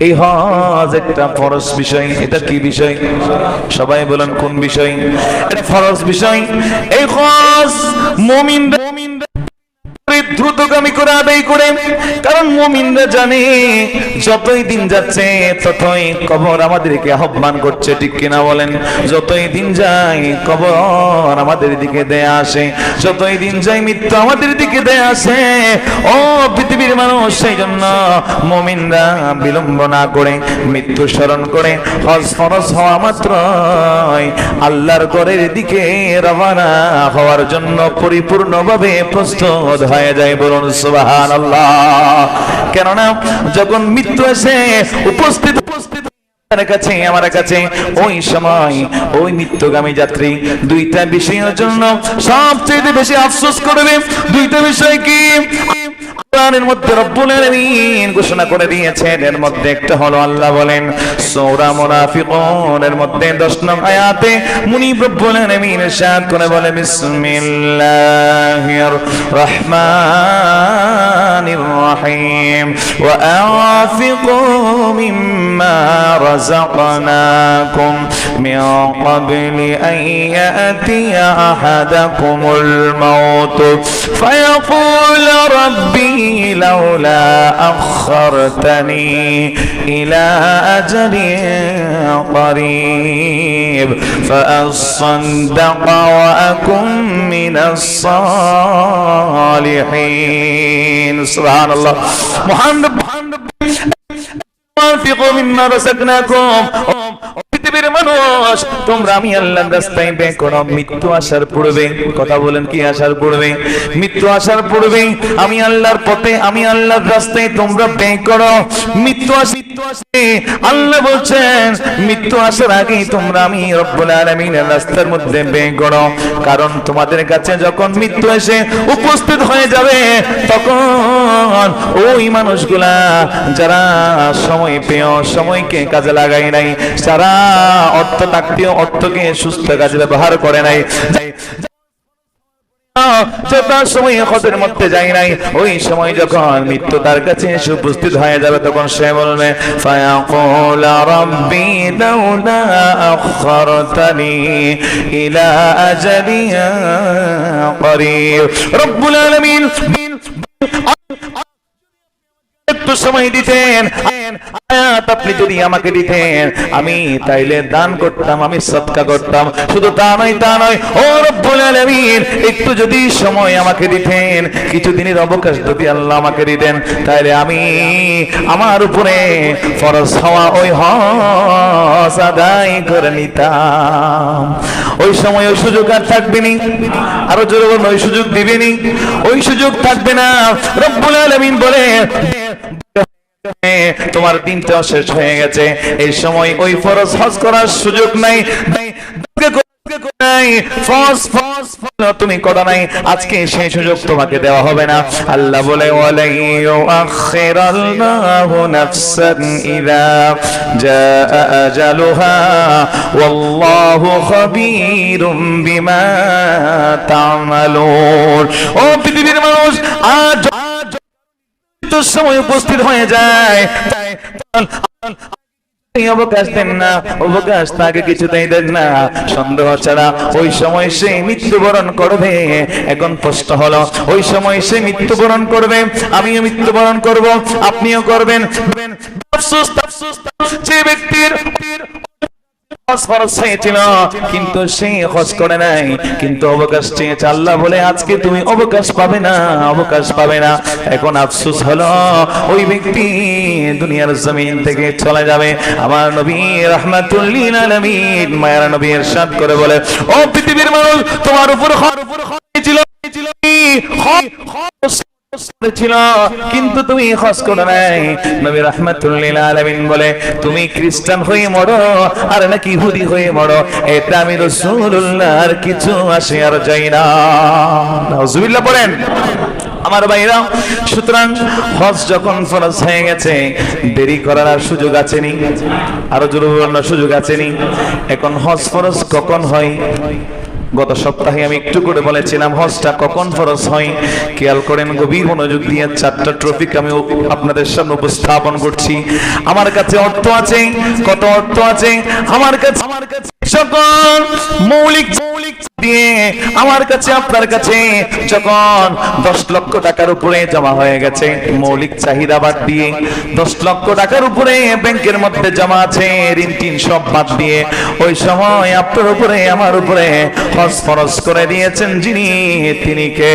এই হজ একটা ফরজ বিষয়, এটা কি বিষয়? সবাই বলেন কোন বিষয়? এটা ফরজ বিষয়। এই হজ মুমিন মুমিন দ্রুতগামী করে আদায় করে। কারণ মুমিনরা জানে, যতই দিন যাচ্ছে, ততই কবর আমাদেরকে আহ্বান করছে, ঠিক কিনা বলেন? যতই দিন যায়, কবর আমাদের দিকে দেয়া আসে। যতই দিন যায়, মৃত্যু আমাদের দিকে দেয়া আসে। ও পৃথিবীর মানুষ সেই জন্য মুমিনরা বিলম্ব না করে, মৃত্যু স্মরণ করে, হজ ফরজ হওয়া মাত্রই আল্লাহর ঘরের দিকে রওনা হওয়ার জন্য পরিপূর্ণভাবে প্রস্তুত হয়ে যায় বলুন সুবাহান আল্লাহ কেননা, যখন মৃত্যু এসে উপস্থিত উপস্থিত আমার কাছে ওই সময় ওই যাত্রী দুইটা বিষয়ের জন্য সবচেয়ে বেশি আফসোস করবে। দুইটা বিষয় কি? কোরআনের মধ্যে রব্বুল আলামিন ঘোষণা করে দিয়েছেন, এর মধ্যে একটা হলো আল্লাহ বলেন, সূরা মুনাফিকুন এর মধ্যে 10 নং আয়াতে মুনিব রব্বুল আলামিন ইরশাদ করে বলে, বিসমিল্লাহির রহমানির রহিম, ওয়া আনফিকু মিম্মা রাযাকনাকুম মিন ক্বাবলি আন ইয়াতিয়া আহাদাকুমুল মাউত, ফায়াকুল لولا أخرتني إلى أجل قريب. فأصدق وأكن من الصالحين. سبحان الله محمد محمد. أنفقوا مما رزقناكم. মানুষ, তোমরা আমি আল্লাহর রাস্তায় ব্যয় করো। মৃত্যু আসার পূর্বে, কথা বলেন কি আসার পূর্বে? মৃত্যু আসার পূর্বে আমি আল্লাহর পথে, আমি আল্লাহর রাস্তায় তোমরা ব্যয় করো। মৃত্যু আস মৃত্যু আসে আল্লাহ বলছেন, মৃত্যু আসার আগেই তোমরা আমি রব্বুল আলামিনের রাস্তার মধ্যে করো কারণ তোমাদের কাছে যখন মৃত্যু এসে উপস্থিত হয়ে যাবে, তখন ওই মানুষগুলা যারা সময় পেয়েও সময়কে কাজে লাগাই নাই সারা অর্থ থাকতেও অর্থকে সুস্থ কাজে ব্যবহার করে নাই যে তার সময় হতের মধ্যে যাই নাই, ওই সময় যখন মৃত্যু তার কাছে এসে উপস্থিত হয়ে যাবে, তখন সে বলবে, ফায়াকুল রাব্বি লাউলা আখরতানি ইলা আজালিন করিব। রব্বুল আলামিন সময় দিতেন। আয়াত আপনি যদি আমাকে দিতেন, আমি তাইলে দান করতাম, আমি সৎকা করতাম। শুধু তা নয় তা নয়, ও রব্বুল আলামিন, একটু যদি সময় আমাকে দিতেন, কিছুদিনের অবকাশ যদি আল্লাহ আমাকে দিতেন, তাইলে আমি আমার উপরে ফরজ হওয়া ওই হজ আদায় করে নিতাম। ওই সময় ওই সুযোগ আর থাকবে নি। আরও জোরে ওই সুযোগ দিবেনি ওই সুযোগ থাকবে না। রব্বুল আলামিন বলে তোমার দিনটা শেষ হয়ে গেছে। এই সময় ওই ফরজ হজ করার সুযোগ নাই। তুমি নাই। আজকে সেই সুযোগ তোমাকে দেওয়া হবে না। আল্লাহ বলে ও পৃথিবীর মানুষ, আজ সময় উপস্থিত হয়ে যায়। অবকাশ দেন না। অবকাশ তাকে দেন না। সন্দেহ ছাড়া ওই সময় সে মৃত্যুবরণ করবে। এখন প্রশ্ন হলো, ওই সময় সে মৃত্যুবরণ করবে? আমিও মৃত্যুবরণ করব, আপনিও করবেন। যে ব্যক্তির কিন্তু সে করে নাই। কিন্তু অবকাশ চেয়েছে আল্লাহ বলে, আজকে তুমি অবকাশ পাবে না, অবকাশ পাবে না। এখন আফসোস হলো, ওই ব্যক্তি দুনিয়ার জমিন থেকে চলে যাবে। আমার নবী রহমাতুল্লিল আলামিন মায়ার নবী ইরশাদ করে বলে, ও পৃথিবীর মানুষ, তোমার উপর কিন্তু তুমি হজ করো নাই। নবী বলে, তুমি খ্রিস্টান হয়ে মরো, আর নাকি হয়ে মরো। এটা আমি কিছু আসে আর যাই না পড়েন আমার ভাইরা, সুতরাং হজ যখন ফরজ হয়ে গেছে, দেরি করার আর সুযোগ আছে নি? আরও জোরে বলার সুযোগ আছে নি? এখন হজ ফরজ কখন হয়? গত সপ্তাহে আমি একটু করে বলেছিলাম, হজটা কখন ফরজ হয়? খেয়াল করেন, গভীর মনোযোগ দিয়ে চারটা ট্রফিক আমি আপনাদের সামনে উপস্থাপন করছি। আমার কাছে অর্থ আছে, কত অর্থ আছে? আমার কাছে আমার কাছে সকল মৌলিক মৌলিক আমার কাছে, আপনার কাছে যখন দশ লক্ষ টাকার উপরে জমা হয়ে গেছে, মৌলিক চাহিদা বাদ দিয়ে দশ লক্ষ টাকার উপরে ব্যাংকের মধ্যে জমা আছে ঋণ টিন সব বাদ দিয়ে, ওই সময় আপনার উপরে, আমার উপরে হজ ফরজ করে দিয়েছেন যিনি তিনি কে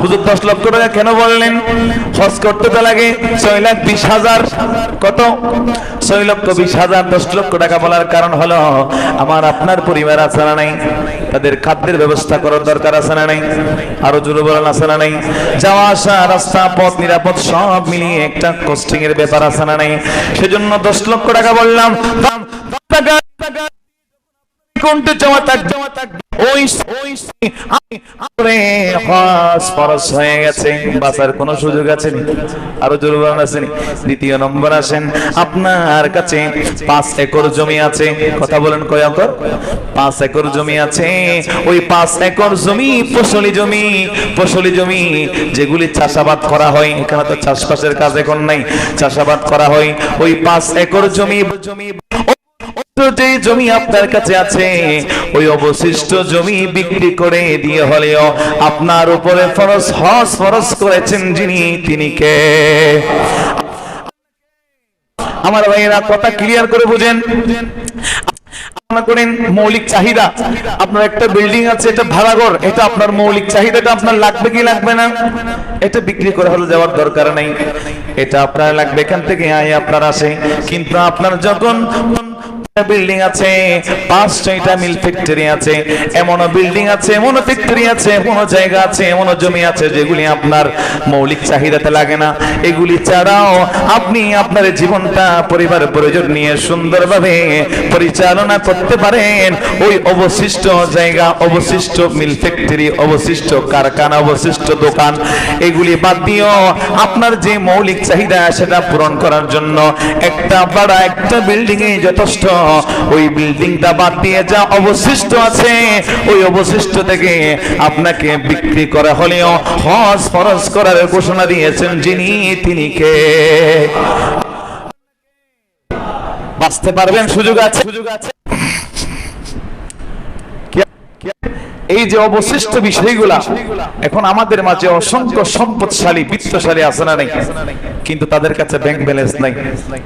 হুজুর দশ লক্ষ টাকা কেন বললেন হজ করতে তো লাগে ছয় লাখ বিশ হাজার কত ছয় লক্ষ বিশ হাজার দশ লক্ষ টাকা বলার কারণ হলো আমার আপনার পরিবার আছে না নাই তাদের খাদ্যের ব্যবস্থা করার দরকার আছে না নাই আরও জোরে বলেন আছে না নাই যাওয়া আসা রাস্তা পথ নিরাপদ সব মিলিয়ে একটা কস্টিং এর ব্যাপার আছে না নাই সেজন্য দশ লক্ষ টাকা বললাম দাম দশ টাকা জমা থাক থাক ওই ওই হয়ে গেছে সুযোগ আছে আরও জরুরান দ্বিতীয় নম্বর আসেন, আপনার কাছে পাঁচ একর জমি আছে। কথা বলেন, কয় একর? পাঁচ একর জমি আছে। ওই পাঁচ একর জমি ফসলি জমি ফসলি জমি যেগুলি চাষাবাদ করা হয়, এখানে তো চাষবাসের কাজ এখন নাই। চাষাবাদ করা হয়। ওই পাঁচ একর জমি জমি জমি আপনার কাছে আছে, ওই অবশিষ্ট জমি বিক্রি করে দিয়ে হলেও আপনার উপরে ফরজ হজ ফরজ করেছেন যিনি, তিনি কে? আমার ভাইয়েরা, কথা ক্লিয়ার করে বুঝেন। মৌলিক চাহিদা। আপনার একটা বিল্ডিং আছে, এটা বিক্রি করে যাওয়ার দরকার নেই। এটা আপনার লাগবে, এখান থেকে আয় আপনার আসে। কিন্তু আপনার যখন বিল্ডিং আছে পাঁচ ছয়টা মিল ফ্যাক্টরি আছে, এমনও বিল্ডিং আছে, এমনও ফ্যাক্টরি আছে, এমনও জায়গা আছে, এমনও জমি আছে যেগুলি আপনার মৌলিক চাহিদাতে লাগে না। এগুলি ছাড়াও আপনি আপনার জীবনটা, পরিবার, প্রয়োজন নিয়ে সুন্দরভাবে পরিচালনা করতে পারেন। ওই অবশিষ্ট জায়গা, অবশিষ্ট মিল ফ্যাক্টরি অবশিষ্ট কারখানা, অবশিষ্ট দোকান, এগুলি বাদ দিয়েও আপনার যে মৌলিক চাহিদা, সেটা পূরণ করার জন্য একটা বাড়া একটা বিল্ডিং এ যথেষ্ট ওই বিল্ডিংটা বাদ দিয়ে যা অবশিষ্ট আছে, ওই অবশিষ্ট থেকে আপনাকে বিক্রি করা হলেও হস ফরজ করার ঘোষণা দিয়েছেন যিনি, তিনি কে? বাঁচতে পারবেন সুযোগ আছে? সুযোগ আছে। এই যে অবশিষ্ট বিষয়গুলা এখন আমাদের মাঝে অসংখ্য সম্পদশালী বিত্তশালী আছে না নাই? কিন্তু তাদের কাছে ব্যাংক ব্যালেন্স নাই।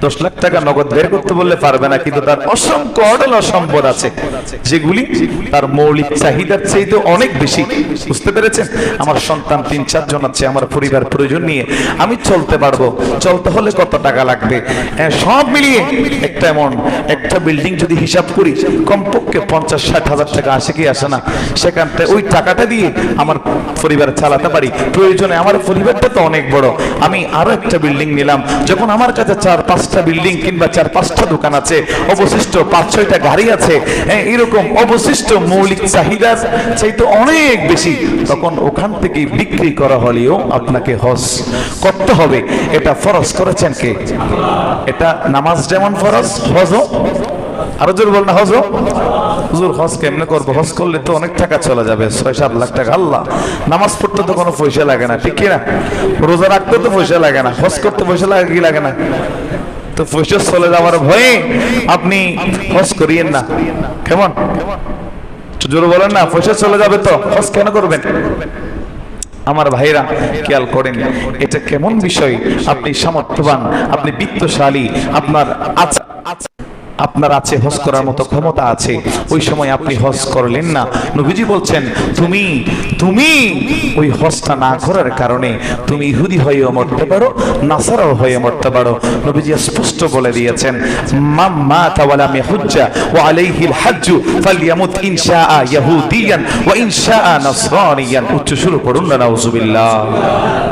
দশ লাখ টাকা নগদ বের করতে বললে পারবে না কিন্তু তার অসংখ্য অডল সম্পদ আছে যেগুলি তার মৌলিক চাহিদার চাইতে অনেক বেশি। বুঝতে পেরেছেন? আমার সন্তান তিন চারজন আছে আমার পরিবার প্রয়োজন নিয়ে আমি চলতে পারব। চলতে হলে কত টাকা লাগবে? হ্যাঁ, সব মিলিয়ে একটা এমন একটা বিল্ডিং যদি হিসাব করি কমপক্ষে পঞ্চাশ ষাট হাজার টাকা আসে কি আসে না? সেখান থেকে ওই টাকাটা দিয়ে আমার পরিবার চালাতে পারি। প্রয়োজনে আমার পরিবারটা তো অনেক বড়। আমি আরও একটা বিল্ডিং নিলাম। যখন আমার কাছে চার পাঁচটা বিল্ডিং কিংবা চার পাঁচটা দোকান আছে অবশিষ্ট পাঁচ ছয়টা গাড়ি আছে হ্যাঁ, এরকম অবশিষ্ট মৌলিক চাহিদার চাইতে অনেক বেশি তখন ওখান থেকে বিক্রি করা হলেও আপনাকে হজ করতে হবে। এটা ফরজ করেছেন কে? এটা নামাজ যেমন ফরজ হজও আরও জোর বল না হজ হুজুর, হজ কেমনে করব? হজ করলে তো অনেক টাকা চলে যাবে ছয় সাত লাখ টাকা। আল্লাহ, নামাজ পড়তে তো কোনো পয়সা লাগে না, ঠিক কি না রোজা রাখতে তো পয়সা লাগে না, হজ করতে পয়সা লাগে কি লাগে না? তো পয়সা চলে যাওয়ার ভয়ে আপনি হজ করিয়েন না। কেমন? জোরে বলেন না, পয়সা চলে যাবে তো, হজ কেন করবেন? আমার ভাইরা, খেয়াল করেন, এটা কেমন বিষয়? আপনি সামর্থ্যবান, আপনি বিত্তশালী, আপনার আছে- আপনার আছে, হজ করার মতো ক্ষমতা আছে, ওই সময় আপনি হজ করলেন না। নবীজি বলছেন, তুমি তুমি ওই হজটা না করার কারণে তুমি ইহুদি হয়েও মরতে পারো, নাসারাও হয়ে মরতে পারো। নবীজি স্পষ্ট বলে দিয়েছেন মাম মাতা ওয়ালাম ইয়াহুজ্জা ওয়া আলাইহিল হাজ্জু ওয়া নাসরানিয়ান। উচ্চ করুন না, নাউজুবিল্লাহ।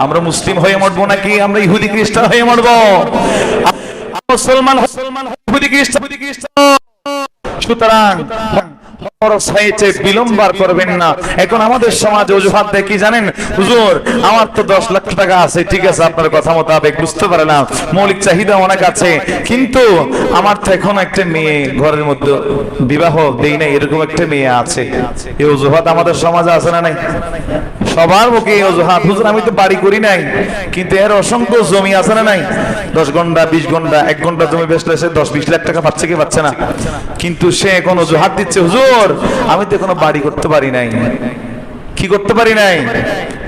আমরা মুসলিম হয়ে মরবো নাকি? আমরা ইহুদি খ্রিস্টান হয়ে মরবো? মুসলমান মুসলমান সুতরাং আমাদের সমাজে আছে না নাই সবার মুখে অজুহাত। হুজুর, আমি তো বাড়ি করি নাই, কিন্তু এর অসংখ্য জমি আছে না নাই? দশ ঘণ্টা, বিশ ঘণ্টা, এক ঘণ্টা জমি বেচলে সে দশ, বিশ লাখ টাকা পাচ্ছে কি পাচ্ছে না? কিন্তু সে এখন অজুহাত দিচ্ছে, হুজুর আমি তো এখনও বাড়ি করতে পারি নাই। কি করতে পারি নাই?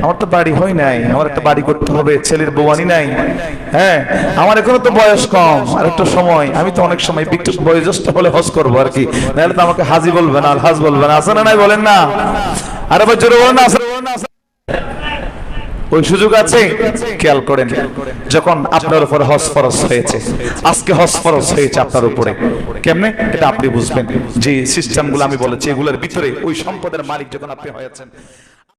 আমার তো বাড়ি হয় নাই। আমার একটা বাড়ি করতে হবে, ছেলের বৌয়ানি নাই। হ্যাঁ আমার এখনও তো বয়স কম, আর একটা সময়। আমি তো অনেক সময় বয়োজ্যেষ্ঠ বলে হজ করব আর কি। নাহলে তো আমাকে হাজি বলবে না, আলহাজ বলবে না। আসে না নাই বলেন না? আরে ভাই, জোরে বলেন না না? ওই সুযোগ আছে? খেয়াল করেন, যখন আপনার উপর হজ ফরজ হয়েছে, আজকে হজ হয়েছে আপনার উপরে। কেমনে? এটা আপনি বুঝবেন। যে সিস্টেমগুলো আমি বলেছি, এগুলোর ভিতরে ওই সম্পদের মালিক যখন আপনি হয়েছেন